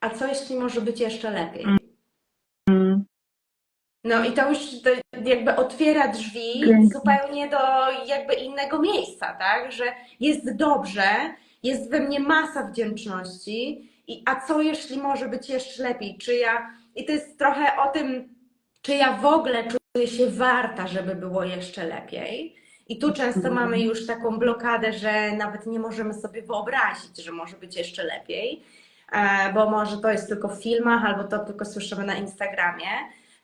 a co jeśli może być jeszcze lepiej? Mm. No i to już jakby otwiera drzwi Pięknie. zupełnie do jakby innego miejsca, tak? Że jest dobrze, jest we mnie masa wdzięczności i a co jeśli może być jeszcze lepiej? Czy ja i to jest trochę o tym, czy ja w ogóle czuję się warta, żeby było jeszcze lepiej. I tu często mamy już taką blokadę, że nawet nie możemy sobie wyobrazić, że może być jeszcze lepiej, bo może to jest tylko w filmach, albo to tylko słyszymy na Instagramie.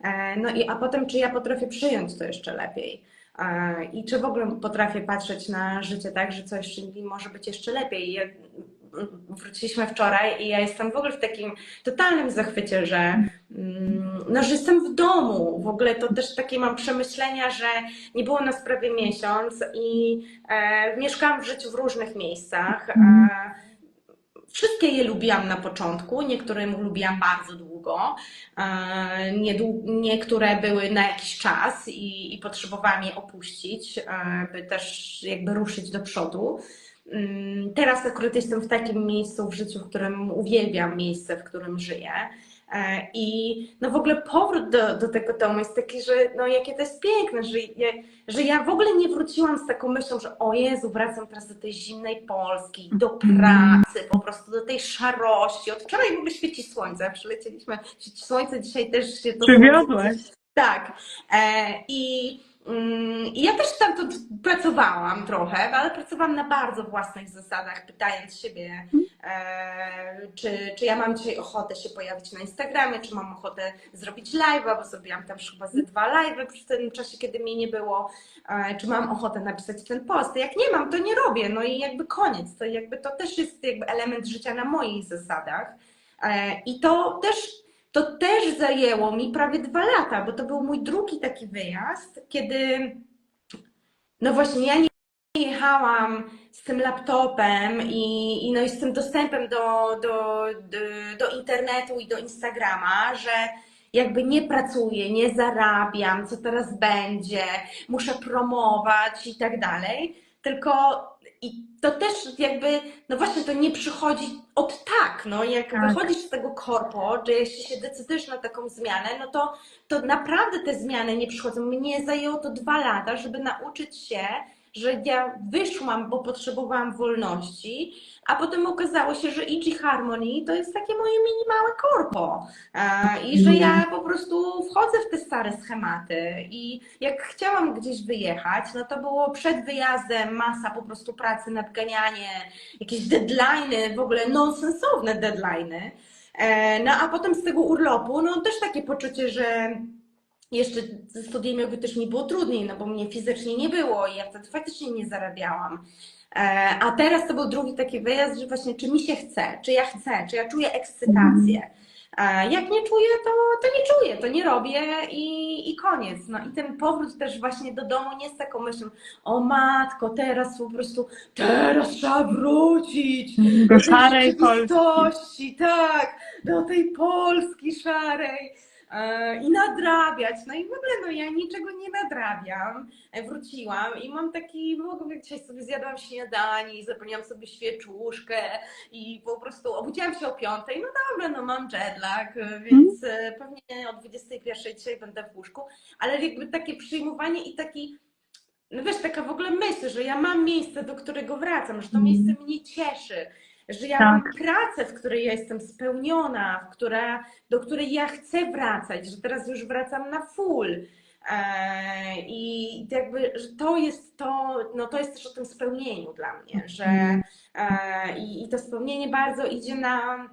E, No i a potem, czy ja potrafię przyjąć to jeszcze lepiej? E, I czy w ogóle potrafię patrzeć na życie tak, że coś może być jeszcze lepiej? Wróciliśmy wczoraj i ja jestem w ogóle w takim totalnym zachwycie, że, mm, no, że jestem w domu. W ogóle to też takie mam przemyślenia, że nie było nas prawie miesiąc i e, mieszkałam w życiu w różnych miejscach. E, Wszystkie je lubiłam na początku, niektóre lubiłam bardzo długo, e, niektóre były na jakiś czas i, i potrzebowałam je opuścić, e, by też jakby ruszyć do przodu. Mm, Teraz akurat jestem w takim miejscu w życiu, w którym uwielbiam miejsce, w którym żyję. E, I no w ogóle powrót do, do tego domu jest taki, że no jakie to jest piękne, że, ja- że ja w ogóle nie wróciłam z taką myślą, że o Jezu, wracam teraz do tej zimnej Polski, do pracy, po prostu do tej szarości. Od wczoraj w ogóle świeci słońce, przylecieliśmy, świeci słońce, dzisiaj też się to Przywiozłeś. tak. E, I, I ja też tam to pracowałam trochę, ale pracowałam na bardzo własnych zasadach, pytając siebie, e, czy, czy ja mam dzisiaj ochotę się pojawić na Instagramie, czy mam ochotę zrobić live'a, bo zrobiłam tam chyba ze dwa live'y w tym czasie, kiedy mnie nie było, e, czy mam ochotę napisać ten post. Jak nie mam, to nie robię, no i jakby koniec. To jakby to też jest jakby element życia na moich zasadach. E, I to też to też zajęło mi prawie dwa lata, bo to był mój drugi taki wyjazd, kiedy no właśnie ja nie jechałam z tym laptopem i, i, no i z tym dostępem do, do, do, do internetu i do Instagrama, że jakby nie pracuję, nie zarabiam, co teraz będzie, muszę promować i tak dalej, tylko i to też jakby, no właśnie to nie przychodzi od tak, no jak Tak. wychodzisz z tego korpo, że jeśli się decydujesz na taką zmianę, no to, to naprawdę te zmiany nie przychodzą. Mnie zajęło to dwa lata, żeby nauczyć się, że ja wyszłam, bo potrzebowałam wolności, a potem okazało się, że EG Harmony to jest takie moje mini małe korpo. I że ja po prostu wchodzę w te stare schematy. I jak chciałam gdzieś wyjechać, no to było przed wyjazdem masa po prostu pracy, nadganianie, jakieś deadline'y, w ogóle nonsensowne deadline'y. E, No a potem z tego urlopu, no też takie poczucie, że jeszcze ze studiem jakby też mi było trudniej, no bo mnie fizycznie nie było i ja wtedy faktycznie nie zarabiałam. E, A teraz to był drugi taki wyjazd, że właśnie czy mi się chce, czy ja chcę, czy ja czuję ekscytację. E, Jak nie czuję, to, to nie czuję, to nie robię i, i koniec. No i ten powrót też właśnie do domu nie z taką myślą, o matko, teraz po prostu, teraz trzeba wrócić Do szarej Polski. rzeczywistości, tak, do tej Polski szarej i nadrabiać. No i w ogóle no ja niczego nie nadrabiam. E, Wróciłam i mam taki, w ogóle dzisiaj sobie zjadłam śniadanie i zapomniałam sobie świeczuszkę i po prostu obudziłam się o piątej, no dobra, no mam jetlag, e, więc e, pewnie o 21 dzisiaj będę w łóżku, ale jakby takie przyjmowanie i taki no wiesz, taka w ogóle myśl, że ja mam miejsce, do którego wracam, że to Mhm. miejsce mnie cieszy, że ja Tak. mam pracę, w której ja jestem spełniona, w która, do której ja chcę wracać, że teraz już wracam na full. E, I jakby, że to jest to, no to jest też o tym spełnieniu dla mnie, że Mhm. e, i, i to spełnienie bardzo idzie na,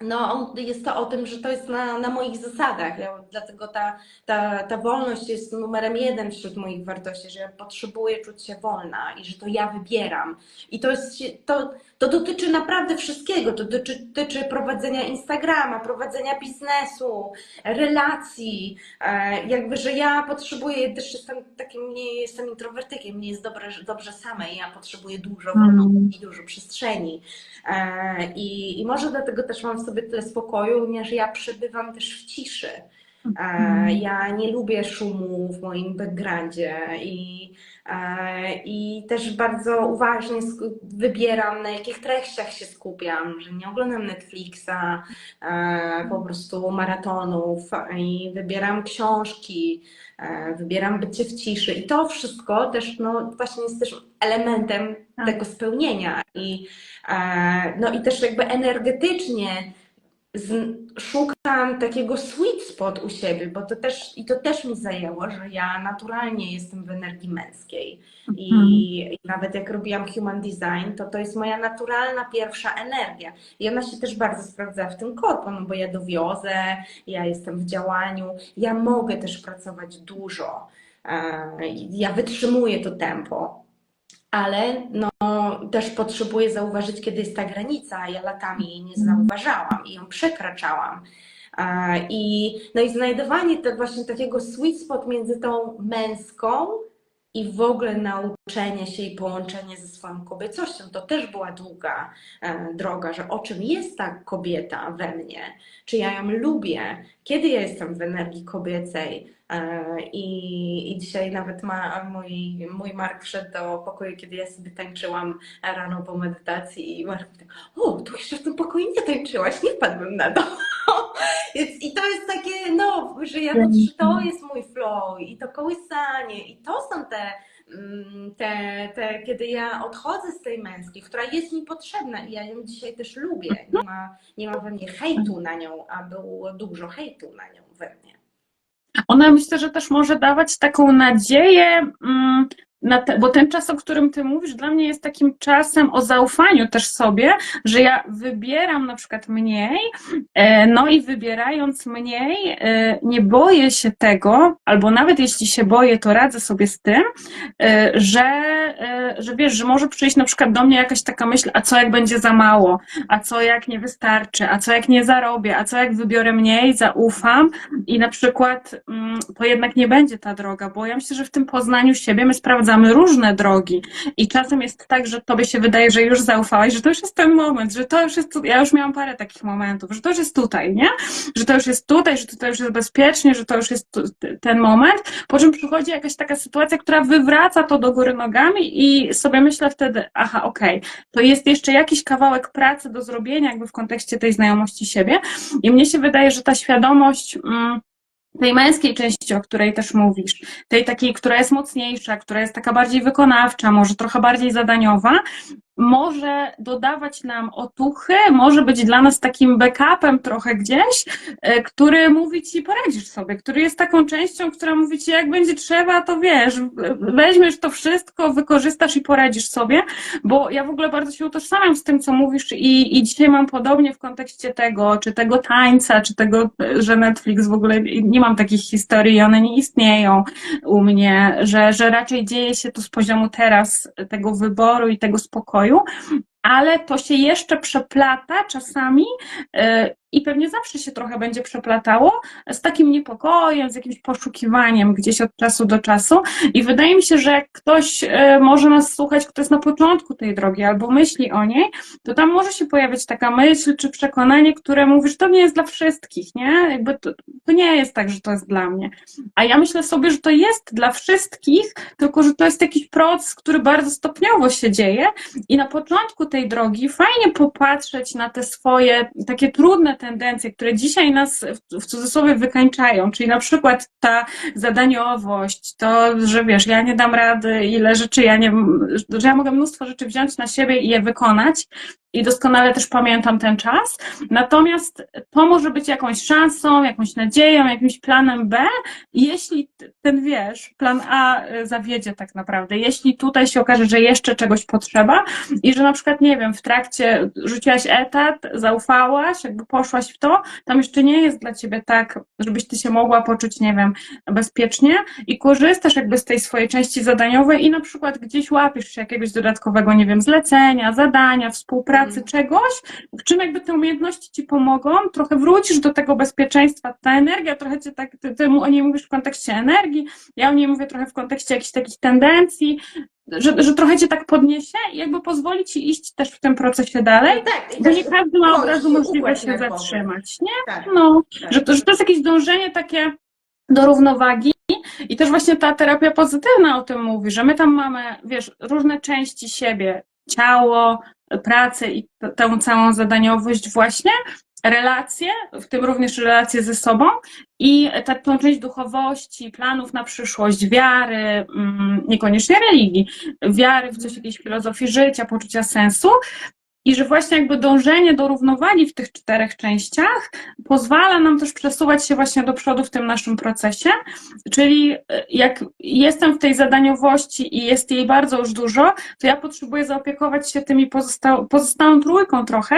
no jest to o tym, że to jest na, na moich zasadach, ja, dlatego ta, ta, ta wolność jest numerem jeden wśród moich wartości, że ja potrzebuję czuć się wolna i że to ja wybieram. I to, jest, to, to dotyczy naprawdę wszystkiego. To dotyczy, dotyczy prowadzenia Instagrama, prowadzenia biznesu, relacji. E, jakby, że ja potrzebuję, też jestem takim, nie jestem introwertykiem, nie jest dobre, dobrze samej, ja potrzebuję dużo wolności, dużo przestrzeni. E, I, I może dlatego też mam w sobie tyle spokoju, ponieważ ja przebywam też w ciszy. E, ja nie lubię szumu w moim backgroundzie i, e, i też bardzo uważnie wybieram, na jakich treściach się skupiam, że nie oglądam Netflixa, e, po prostu maratonów i wybieram książki, wybieram bycie w ciszy i to wszystko też no, właśnie jest też elementem tak. tego spełnienia i, no, i też jakby energetycznie z, szukam takiego sweet spot u siebie, bo to też, i to też mi zajęło, że ja naturalnie jestem w energii męskiej. I, mhm. I, nawet jak robiłam human design, to to jest moja naturalna pierwsza energia. I ona się też bardzo sprawdza w tym korpo, no bo ja dowiozę, ja jestem w działaniu, ja mogę też pracować dużo. E, ja wytrzymuję to tempo ale no, też potrzebuję zauważyć, kiedy jest ta granica, a ja latami jej nie zauważałam i ją przekraczałam. I, no i znajdowanie te właśnie takiego sweet spot między tą męską i w ogóle nauczenie się i połączenie ze swoją kobiecością, to też była długa e, droga, że o czym jest ta kobieta we mnie, czy ja ją lubię, kiedy ja jestem w energii kobiecej. E, I, I dzisiaj nawet ma, mój, mój Mark wszedł do pokoju, kiedy ja sobie tańczyłam rano po medytacji i Mark tak, o, tu jeszcze w tym pokoju nie tańczyłaś, nie wpadłbym na to. I to jest takie, no, że ja to, to jest mój flow i to kołysanie i to są te, mm, te, te, kiedy ja odchodzę z tej męskiej, która jest mi potrzebna i ja ją dzisiaj też lubię. Nie ma, nie ma we mnie hejtu na nią, a było dużo hejtu na nią we mnie. Ona myślę, że też może dawać taką nadzieję, mm, te, bo ten czas, o którym ty mówisz, dla mnie jest takim czasem o zaufaniu też sobie, że ja wybieram na przykład mniej, e, no i wybierając mniej, e, nie boję się tego, albo nawet jeśli się boję, to radzę sobie z tym, e, że, że wiesz, że może przyjść na przykład do mnie jakaś taka myśl, a co jak będzie za mało, a co jak nie wystarczy, a co jak nie zarobię, a co jak wybiorę mniej, zaufam i na przykład mm, to jednak nie będzie ta droga, bo ja myślę, że w tym poznaniu siebie my sprawdzamy, sprawdzamy różne drogi. I czasem jest tak, że tobie się wydaje, że już zaufałaś, że to już jest ten moment, że to już jest, ja już miałam parę takich momentów, że to już jest tutaj, nie? Że to już jest tutaj, że to już jest bezpiecznie, że to już jest ten moment, po czym przychodzi jakaś taka sytuacja, która wywraca to do góry nogami i sobie myślę wtedy, aha, okej, okay, to jest jeszcze jakiś kawałek pracy do zrobienia jakby w kontekście tej znajomości siebie. I mnie się wydaje, że ta świadomość mm, tej męskiej części, o której też mówisz, tej takiej, która jest mocniejsza, która jest taka bardziej wykonawcza, może trochę bardziej zadaniowa, może dodawać nam otuchy, może być dla nas takim backupem trochę gdzieś, e, który mówi ci, poradzisz sobie, który jest taką częścią, która mówi ci, jak będzie trzeba, to wiesz, weźmiesz to wszystko, wykorzystasz i poradzisz sobie, bo ja w ogóle bardzo się utożsamiam z tym, co mówisz i, i dzisiaj mam podobnie w kontekście tego, czy tego tańca, czy tego, że Netflix w ogóle, nie mam takich historii, one nie istnieją u mnie, że, że raczej dzieje się to z poziomu teraz tego wyboru i tego spokoju, ale to się jeszcze przeplata czasami y, i pewnie zawsze się trochę będzie przeplatało z takim niepokojem, z jakimś poszukiwaniem gdzieś od czasu do czasu. I wydaje mi się, że jak ktoś e, może nas słuchać, kto jest na początku tej drogi albo myśli o niej, to tam może się pojawić taka myśl czy przekonanie, które mówi, że to nie jest dla wszystkich, nie? Jakby to, to nie jest tak, że to jest dla mnie. A ja myślę sobie, że to jest dla wszystkich, tylko że to jest jakiś proces, który bardzo stopniowo się dzieje i na początku tej drogi fajnie popatrzeć na te swoje takie trudne tendencje, które dzisiaj nas w cudzysłowie wykańczają, czyli na przykład ta zadaniowość, to, że wiesz, ja nie dam rady, ile rzeczy ja nie, że ja mogę mnóstwo rzeczy wziąć na siebie i je wykonać, i doskonale też pamiętam ten czas. Natomiast to może być jakąś szansą, jakąś nadzieją, jakimś planem B, jeśli ten wiesz, plan A e, zawiedzie tak naprawdę. Jeśli tutaj się okaże, że jeszcze czegoś potrzeba i że na przykład, nie wiem, w trakcie rzuciłaś etat, zaufałaś, jakby poszłaś w to, tam jeszcze nie jest dla ciebie tak, żebyś ty się mogła poczuć, nie wiem, bezpiecznie i korzystasz jakby z tej swojej części zadaniowej i na przykład gdzieś łapiesz się jakiegoś dodatkowego, nie wiem, zlecenia, zadania, współpracy, pracy czegoś, w czym jakby te umiejętności ci pomogą, trochę wrócisz do tego bezpieczeństwa, ta energia, trochę cię tak, ty, ty o niej mówisz w kontekście energii, ja o niej mówię trochę w kontekście jakichś takich tendencji, że, że trochę cię tak podniesie i jakby pozwoli ci iść też w tym procesie dalej, tak, i bo nie każdy ma od razu możliwość się zatrzymać, nie? Tak, No, tak. że to, że to jest jakieś dążenie takie do równowagi i też właśnie ta terapia pozytywna o tym mówi, że my tam mamy, wiesz, różne części siebie, ciało, pracę i tę całą zadaniowość właśnie, relacje, w tym również relacje ze sobą i taką część duchowości, planów na przyszłość, wiary, mm, niekoniecznie religii, wiary w coś, jakiejś filozofii życia, poczucia sensu i że właśnie jakby dążenie do równowagi w tych czterech częściach pozwala nam też przesuwać się właśnie do przodu w tym naszym procesie. Czyli e, jak jestem w tej zadaniowości i jest jej bardzo już dużo, to ja potrzebuję zaopiekować się tymi pozostał, pozostałą trójką trochę,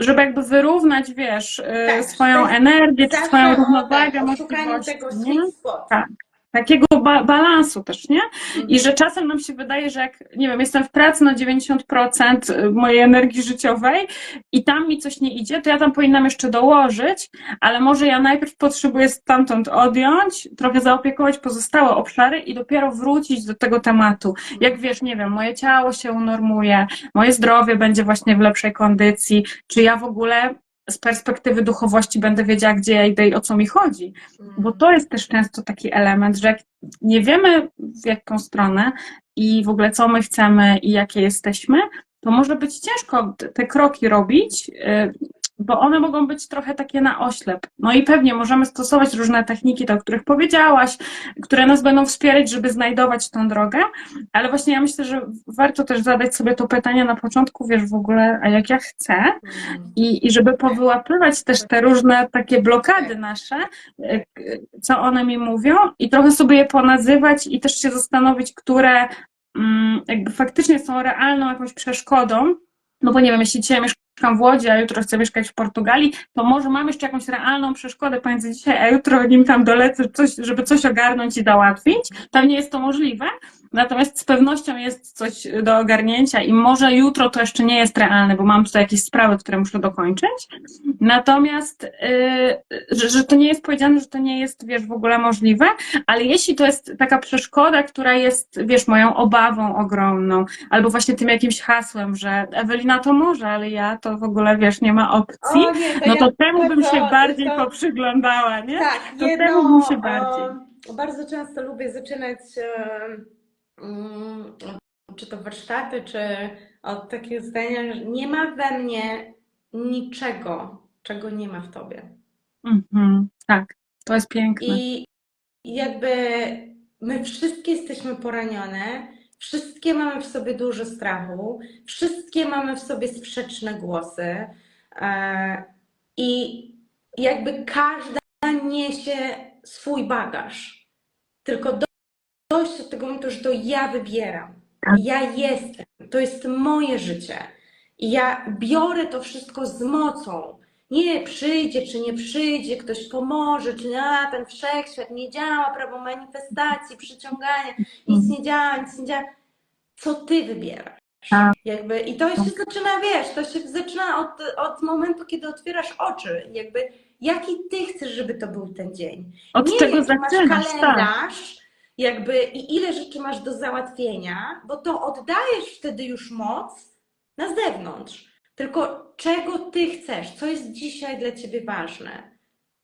żeby jakby wyrównać, wiesz, e, Tak, swoją jest energię, swoją równowagę, tak, szukaniu tego sweet spot. Tak. Takiego ba- balansu też, nie? Mhm. I że czasem nam się wydaje, że jak, nie wiem, jestem w pracy na 90% mojej energii życiowej i tam mi coś nie idzie, to ja tam powinnam jeszcze dołożyć, ale może ja najpierw potrzebuję stamtąd odjąć, trochę zaopiekować pozostałe obszary i dopiero wrócić do tego tematu. Jak wiesz, nie wiem, moje ciało się unormuje, moje zdrowie będzie właśnie w lepszej kondycji, czy ja w ogóle z perspektywy duchowości będę wiedziała, gdzie ja idę i o co mi chodzi. Bo to jest też często taki element, że nie wiemy w jaką stronę i w ogóle co my chcemy i jakie jesteśmy, to może być ciężko te- te kroki robić, y, bo one mogą być trochę takie na oślep. No i pewnie możemy stosować różne techniki, te, o których powiedziałaś, które nas będą wspierać, żeby znajdować tą drogę, ale właśnie ja myślę, że warto też zadać sobie to pytanie na początku, wiesz, w ogóle, a jak ja chcę, i, i żeby powyłapywać też te różne takie blokady nasze, e, co one mi mówią, i trochę sobie je ponazywać i też się zastanowić, które mm, jakby faktycznie są realną jakąś przeszkodą. No bo nie wiem, jeśli dzisiaj mieszkam w Łodzi, a jutro chcę mieszkać w Portugalii, to może mam jeszcze jakąś realną przeszkodę pomiędzy dzisiaj a jutro, nim tam dolecę, coś, żeby coś ogarnąć i załatwić. Pewnie jest to możliwe, natomiast z pewnością jest coś do ogarnięcia i może jutro to jeszcze nie jest realne, bo mam tutaj jakieś sprawy, które muszę dokończyć. Natomiast, yy, że, że to nie jest powiedziane, że to nie jest, wiesz, w ogóle możliwe, ale jeśli to jest taka przeszkoda, która jest, wiesz, moją obawą ogromną, albo właśnie tym jakimś hasłem, że Ewelina to może, ale ja to w ogóle, wiesz, nie ma opcji, O nie, no ja to temu bym się bardzo- bardziej to- poprzyglądała, nie? Tak, To jedno, temu bym się bardziej. e, bardzo często lubię zaczynać e, czy to warsztaty, czy od takiego zdania, że nie ma we mnie niczego, czego nie ma w tobie. Mhm, tak, to jest piękne. I jakby my wszystkie jesteśmy poranione, wszystkie mamy w sobie dużo strachu, wszystkie mamy w sobie sprzeczne głosy e, i jakby każda niesie swój bagaż. Tylko do- dojść do tego momentu, że to ja wybieram. Tak. Ja jestem. To jest moje życie. I ja biorę to wszystko z mocą. Nie przyjdzie, czy nie przyjdzie, ktoś pomoże, czy a, ten wszechświat nie działa, prawo manifestacji, przyciągania, nic nie działa, nic nie działa. Co ty wybierasz? Tak. Jakby, I to się zaczyna, wiesz, to się zaczyna od, od momentu, kiedy otwierasz oczy. Jakby, jaki ty chcesz, żeby to był ten dzień? Od nie czego jaki masz zaczynasz, tak. Jakby i ile rzeczy masz do załatwienia, bo to oddajesz wtedy już moc na zewnątrz. Tylko czego ty chcesz, co jest dzisiaj dla ciebie ważne.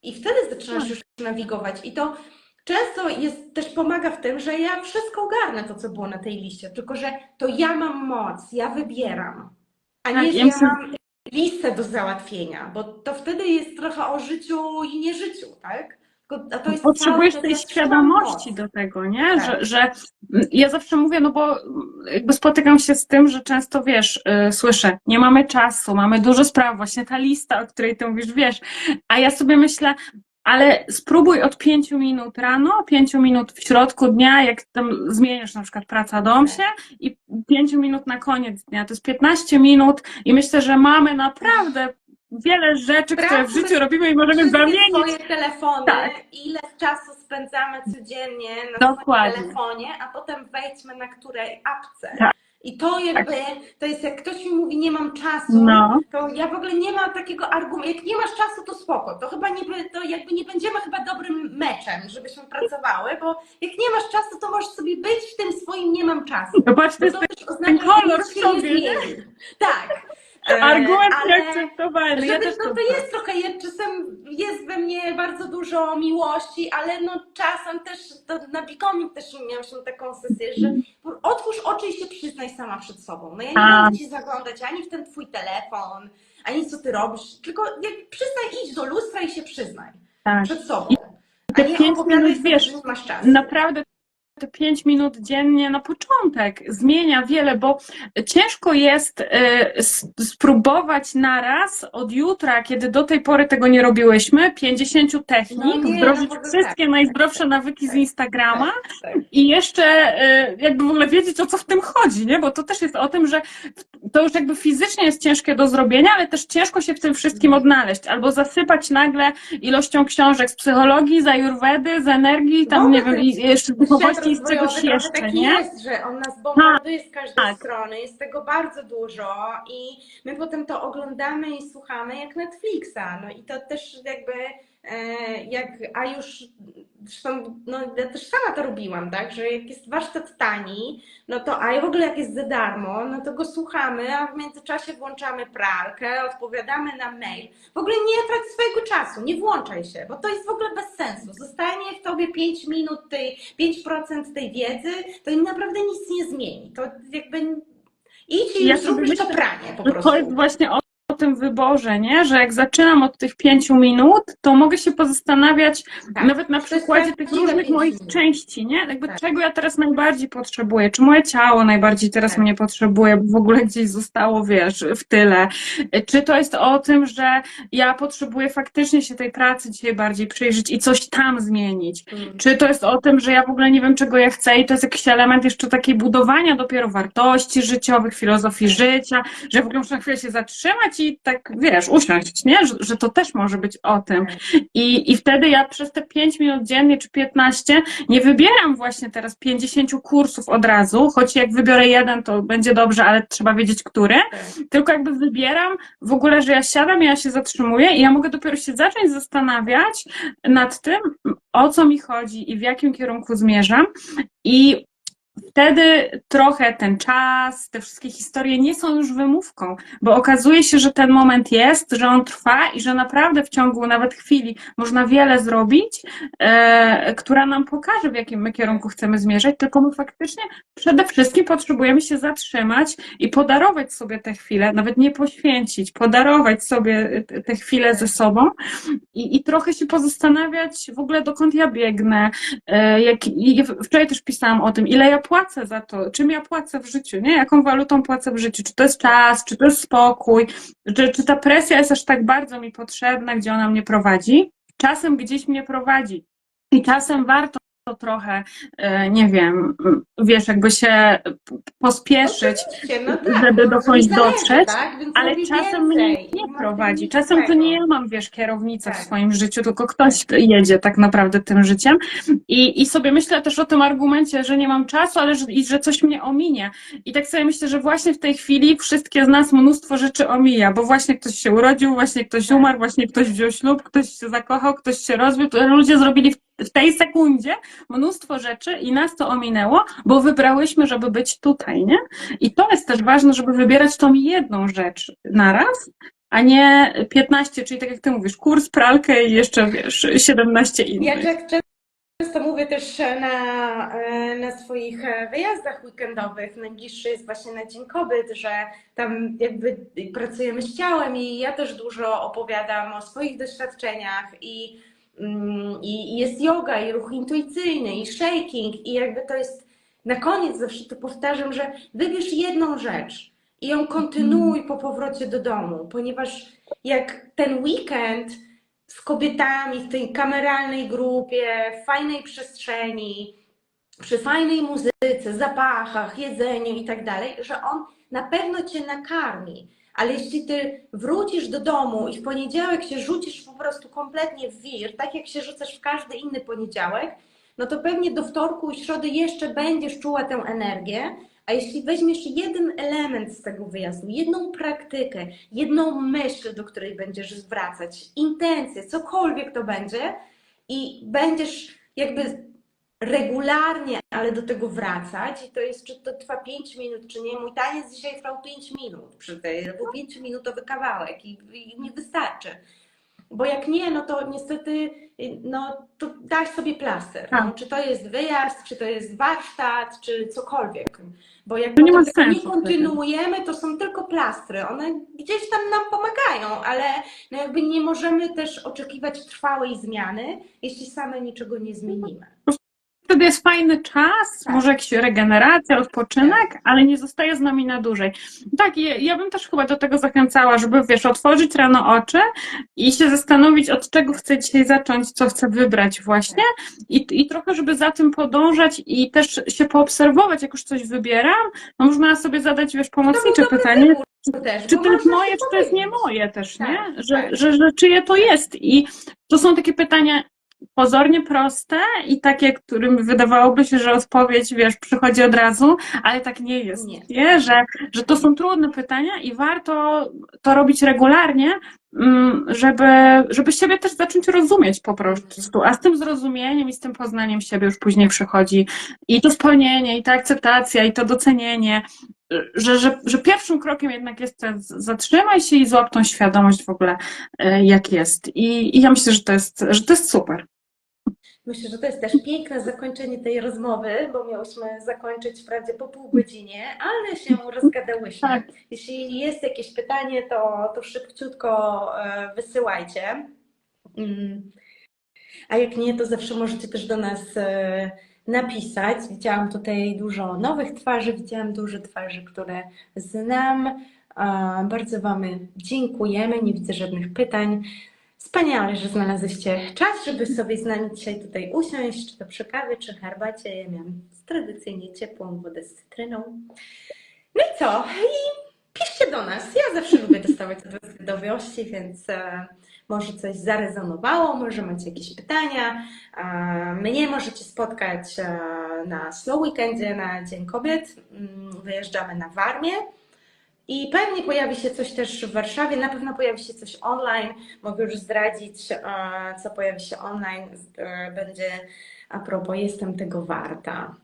I wtedy zaczynasz Tak. już nawigować. I to często jest, też pomaga w tym, że ja wszystko ogarnę to, co było na tej liście, tylko że to ja mam moc, ja wybieram, a Tak, nie, że ja mam listę do załatwienia, bo to wtedy jest trochę o życiu i nieżyciu, tak? A to jest Potrzebujesz cały tej świadomości do tego, nie? Tak. Że, że ja zawsze mówię, no bo jakby spotykam się z tym, że często wiesz, y, słyszę, nie mamy czasu, mamy dużo spraw, właśnie ta lista, o której ty mówisz, wiesz, a ja sobie myślę, ale spróbuj od pięciu minut rano, pięciu minut w środku dnia, jak tam zmieniasz na przykład praca dom się i pięciu minut na koniec dnia. To jest 15 minut i myślę, że mamy naprawdę wiele rzeczy, które w życiu robimy i możemy zamienić. swoje telefony, Tak. ile czasu spędzamy codziennie na Dokładnie. swoim telefonie, a potem wejdźmy na której apce. Tak. I to jakby, to jest jak ktoś mi mówi, nie mam czasu, No. to ja w ogóle nie mam takiego argumentu. Jak nie masz czasu, to spoko. To chyba nie, to jakby nie będziemy chyba dobrym meczem, żebyśmy pracowały, bo jak nie masz czasu, to możesz sobie być w tym swoim nie mam czasu. Zobacz, to Bo jest to też oznacza, że kolor w sobie. Tak. E, argument ale- nieakceptowalny. Ja żeby, też no to jest trochę, ja- czasem jest we mnie bardzo dużo miłości, ale no czasem też, to na Bikomik też miałam się taką sesję, że otwórz oczy i się przyznaj sama przed sobą. No ja nie A. będę ci zaglądać ani w ten twój telefon, ani co ty robisz, tylko jak przyznaj, idź do lustra i się przyznaj tak. przed sobą. te A nie pięć opowiadaj wiesz, że masz czasu. Naprawdę te 5 minut dziennie na początek zmienia wiele, bo ciężko jest s- spróbować naraz od jutra, kiedy do tej pory tego nie robiłyśmy, 50 technik, No nie, wdrożyć no wszystkie tak, najzdrowsze tak, nawyki z tak, Instagrama tak. i jeszcze e, jakby w ogóle wiedzieć, o co w tym chodzi, nie? Bo to też jest o tym, że to już jakby fizycznie jest ciężkie do zrobienia, ale też ciężko się w tym wszystkim Mhm. odnaleźć. Albo zasypać nagle ilością książek z psychologii, z ajurwedy, z energii, tam ogóle nie wiem, i jeszcze duchowości i z czegoś jeszcze, taki nie? jest, że on nas bombarduje z każdej tak. strony, jest tego bardzo dużo i my potem to oglądamy i słuchamy jak Netflixa, no i to też jakby jak, a już zresztą, no ja też sama to robiłam, tak, że jak jest warsztat tani, no to a w ogóle jak jest za darmo, no to go słuchamy, a w międzyczasie włączamy pralkę, odpowiadamy na mail. W ogóle nie trać swojego czasu, nie włączaj się, bo to jest w ogóle bez sensu. Zostanie w tobie 5 minut tej, 5% tej wiedzy, to naprawdę nic nie zmieni. To jakby idź i Ja już to pranie po No prostu. to jest właśnie o tym wyborze, nie? Że jak zaczynam od tych pięciu minut, to mogę się pozastanawiać Tak. nawet na przykładzie tych różnych moich minut. części, nie? Jakby Tak. czego ja teraz najbardziej potrzebuję, czy moje ciało najbardziej teraz Tak. mnie potrzebuje, bo w ogóle gdzieś zostało, wiesz, w tyle. Czy to jest o tym, że ja potrzebuję faktycznie się tej pracy dzisiaj bardziej przyjrzeć i coś tam zmienić? Mm. Czy to jest o tym, że ja w ogóle nie wiem, czego ja chcę i to jest jakiś element jeszcze takiej budowania dopiero wartości życiowych, filozofii życia, że w ogóle muszę na chwilę się zatrzymać i tak, wiesz, usiąść, nie? Że, że to też może być o tym. I, I wtedy ja przez te 5 minut dziennie czy 15 nie wybieram właśnie teraz 50 kursów od razu, choć jak wybiorę jeden, to będzie dobrze, ale trzeba wiedzieć, który. Tak. Tylko jakby wybieram w ogóle, że ja siadam ja się zatrzymuję i ja mogę dopiero się zacząć zastanawiać nad tym, o co mi chodzi i w jakim kierunku zmierzam. I wtedy trochę ten czas, te wszystkie historie nie są już wymówką, bo okazuje się, że ten moment jest, że on trwa i że naprawdę w ciągu nawet chwili można wiele zrobić, e, która nam pokaże, w jakim my kierunku chcemy zmierzać, tylko my faktycznie przede wszystkim potrzebujemy się zatrzymać i podarować sobie te chwile, nawet nie poświęcić, podarować sobie te- chwile ze sobą i, i trochę się pozastanawiać w ogóle, dokąd ja biegnę. E, Jak, wczoraj też pisałam o tym, ile ja płacę za to, czym ja płacę w życiu, nie? Jaką walutą płacę w życiu? Czy to jest czas, czy to jest spokój, czy, czy ta presja jest aż tak bardzo mi potrzebna, gdzie ona mnie prowadzi? Czasem gdzieś mnie prowadzi. I czasem warto to trochę, e, nie wiem, wiesz, jakby się pospieszyć, no tak, żeby no, mi zależy, dotrzeć, tak? Ale czasem mnie więcej nie mam prowadzi. Czasem to nie ja mam, wiesz, kierownicę w Tak. swoim życiu, tylko ktoś jedzie tak naprawdę tym życiem. I, I sobie myślę też o tym argumencie, że nie mam czasu, ale że, i że coś mnie ominie. I tak sobie myślę, że właśnie w tej chwili wszystkie z nas mnóstwo rzeczy omija, bo właśnie ktoś się urodził, właśnie ktoś umarł, właśnie ktoś wziął ślub, ktoś się zakochał, ktoś się rozwiódł. Ludzie zrobili w, tej sekundzie mnóstwo rzeczy i nas to ominęło, bo wybrałyśmy, żeby być tutaj, nie? I to jest też ważne, żeby wybierać tą jedną rzecz na raz, a nie 15, czyli tak jak ty mówisz, kurs, pralkę i jeszcze, wiesz, 17 Ja innych. tak często mówię też na, na swoich wyjazdach weekendowych, najbliższy jest właśnie na Dzień Kobiet, że tam jakby pracujemy z ciałem i ja też dużo opowiadam o swoich doświadczeniach i, i i jest yoga i ruch intuicyjny i shaking i jakby to jest na koniec zawsze to powtarzam, że wybierz jedną rzecz i ją kontynuuj po powrocie do domu, ponieważ jak ten weekend z kobietami w tej kameralnej grupie, w fajnej przestrzeni, przy fajnej muzyce, zapachach, jedzeniu i tak dalej, że on na pewno cię nakarmi. Ale jeśli ty wrócisz do domu i w poniedziałek się rzucisz po prostu kompletnie w wir, tak jak się rzucasz w każdy inny poniedziałek, no to pewnie do wtorku i środy jeszcze będziesz czuła tę energię, A jeśli weźmiesz jeden element z tego wyjazdu, jedną praktykę, jedną myśl, do której będziesz zwracać, intencję, cokolwiek to będzie, i będziesz jakby regularnie, ale do tego wracać, i to jest, czy to trwa 5 minut, czy nie. Mój taniec dzisiaj trwał 5 minut przy tej, był 5-minutowy kawałek i, i nie wystarczy. Bo jak nie, no to niestety, no to daj sobie plaster. Tak. No, czy to jest wyjazd, czy to jest warsztat, czy cokolwiek. Bo jak To nie nie kontynuujemy, to są tylko plastry. One gdzieś tam nam pomagają, ale no jakby nie możemy też oczekiwać trwałej zmiany, jeśli same niczego nie zmienimy. Wtedy jest fajny czas, Tak. może jakaś regeneracja, odpoczynek, ale nie zostaje z nami na dłużej. Tak, ja, ja bym też chyba do tego zachęcała, żeby, wiesz, otworzyć rano oczy i się zastanowić, od czego chcę dzisiaj zacząć, co chcę wybrać właśnie i, i trochę, żeby za tym podążać i też się poobserwować, jak już coś wybieram, no można sobie zadać, wiesz, pomocnicze dobry pytanie, też, czy to jest moje, czy to jest nie moje też, nie? Tak, Że, tak. że, że czyje to jest. I to są takie pytania pozornie proste i takie, którym wydawałoby się, że odpowiedź, wiesz, przychodzi od razu, ale tak nie jest. Nie. Nie? Że, że to są trudne pytania i warto to robić regularnie, mm, żeby, żeby siebie też zacząć rozumieć po prostu. A z tym zrozumieniem i z tym poznaniem siebie już później przychodzi i to spełnienie, i ta akceptacja, i to docenienie, że, że, że pierwszym krokiem jednak jest ten zatrzymaj się i złap tą świadomość w ogóle, e, jak jest. I, i ja myślę, że to jest, że to jest super. Myślę, że to jest też piękne zakończenie tej rozmowy, bo miałyśmy zakończyć wprawdzie po pół godzinie, ale się rozgadałyśmy. Tak. Jeśli jest jakieś pytanie, to, to szybciutko e, wysyłajcie. Mm. A jak nie, to zawsze możecie też do nas e, napisać. Widziałam tutaj dużo nowych twarzy, widziałam dużo twarzy, które znam. Bardzo Wam dziękujemy. Nie widzę żadnych pytań. Wspaniale, że znalazłyście czas, żeby sobie z nami dzisiaj tutaj usiąść, czy to przy kawie, czy herbacie. Ja miałam tradycyjnie ciepłą wodę z cytryną. No i co? I piszcie do nas. Ja zawsze lubię dostawać od wiadomości, więc e, może coś zarezonowało, może macie jakieś pytania. E, mnie możecie spotkać e, na Slow Weekendzie, na Dzień Kobiet. Mm, Wyjeżdżamy na Warmię. I pewnie pojawi się coś też w Warszawie, na pewno pojawi się coś online. Mogę już zdradzić, co pojawi się online. Będzie a propos Jestem tego warta.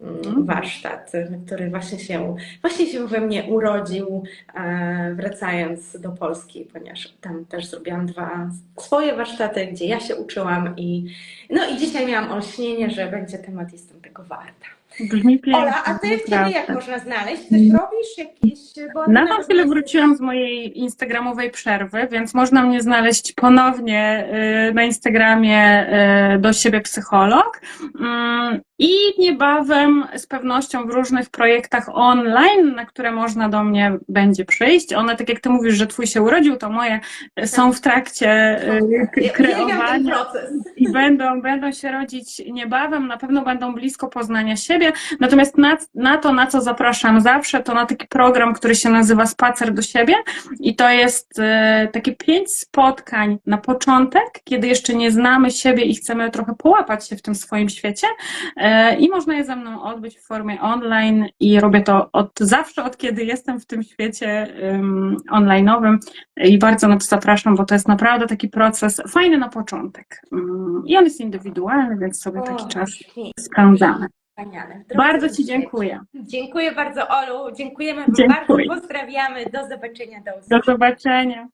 Mm, Mhm. Warsztat, który właśnie się, właśnie się we mnie urodził, e, wracając do Polski, ponieważ tam też zrobiłam dwa swoje warsztaty, gdzie ja się uczyłam i no i dzisiaj miałam olśnienie, że będzie temat Jestem tego warta. Brzmi pięknie. Ola, a ty ciebie jak można znaleźć? Coś robisz? Jakieś... Bo Na ty tą chwilę wróciłam z mojej instagramowej przerwy, więc można mnie znaleźć ponownie y, na Instagramie do siebie psycholog. I niebawem z pewnością w różnych projektach online, na które można do mnie będzie przyjść. One, tak jak ty mówisz, że twój się urodził, to moje y, są w trakcie ten kreowania i będą, będą się rodzić niebawem, na pewno będą blisko poznania siebie. Natomiast na, na to, na co zapraszam zawsze, to na taki program, który się nazywa Spacer do siebie i to jest e, takie pięć spotkań na początek, kiedy jeszcze nie znamy siebie i chcemy trochę połapać się w tym swoim świecie e, i można je ze mną odbyć w formie online i robię to od zawsze, od kiedy jestem w tym świecie um, online'owym i bardzo na to zapraszam, bo to jest naprawdę taki proces fajny na początek. Mm, I on jest indywidualny, więc sobie taki O, czas spędzamy. Bardzo Ci dziękuję. Dziękuję bardzo, Olu. Dziękujemy Dziękuję. bardzo. Pozdrawiamy. Do zobaczenia. Do Do usłyszenia. zobaczenia.